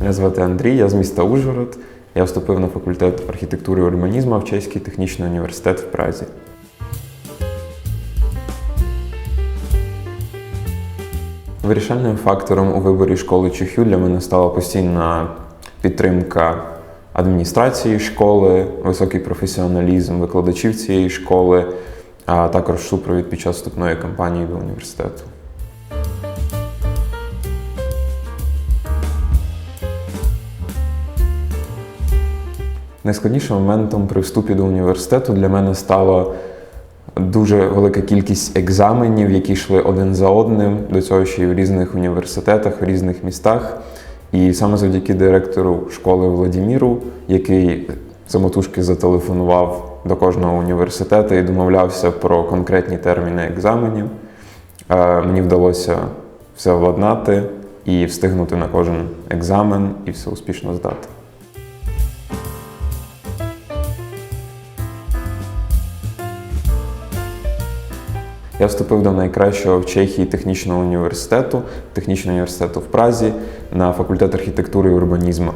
Мене звати Андрій, я з міста Ужгород. Я вступив на факультет архітектури і урбанізму в Чеський технічний університет в Празі. Вирішальним фактором у виборі школи ЧХЮ для мене стала постійна підтримка адміністрації школи, високий професіоналізм викладачів цієї школи, а також супровід під час вступної кампанії до університету. Найскладнішим моментом при вступі до університету для мене стало дуже велика кількість екзаменів, які йшли один за одним, до цього ще й в різних університетах, в різних містах. І саме завдяки директору школи Владіміру, який самотужки зателефонував до кожного університету і домовлявся про конкретні терміни екзаменів, е, мені вдалося все владнати і встигнути на кожен екзамен і все успішно здати. Я вступив до найкращого в Чехії технічного університету, технічного університету в Празі на факультет архітектури і урбанізму.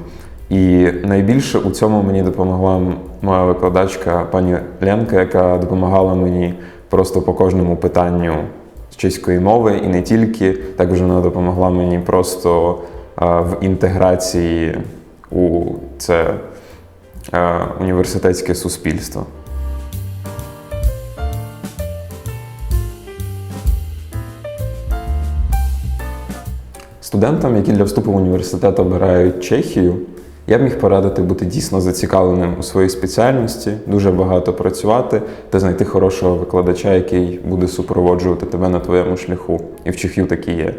І найбільше у цьому мені допомогла моя викладачка пані Ленка, яка допомагала мені просто по кожному питанню з чеської мови, і не тільки. Також вона допомогла мені просто в інтеграції у це університетське суспільство. Студентам, які для вступу в університет обирають Чехію, я б міг порадити бути дійсно зацікавленим у своїй спеціальності, дуже багато працювати та знайти хорошого викладача, який буде супроводжувати тебе на твоєму шляху. І в Чехію такі є.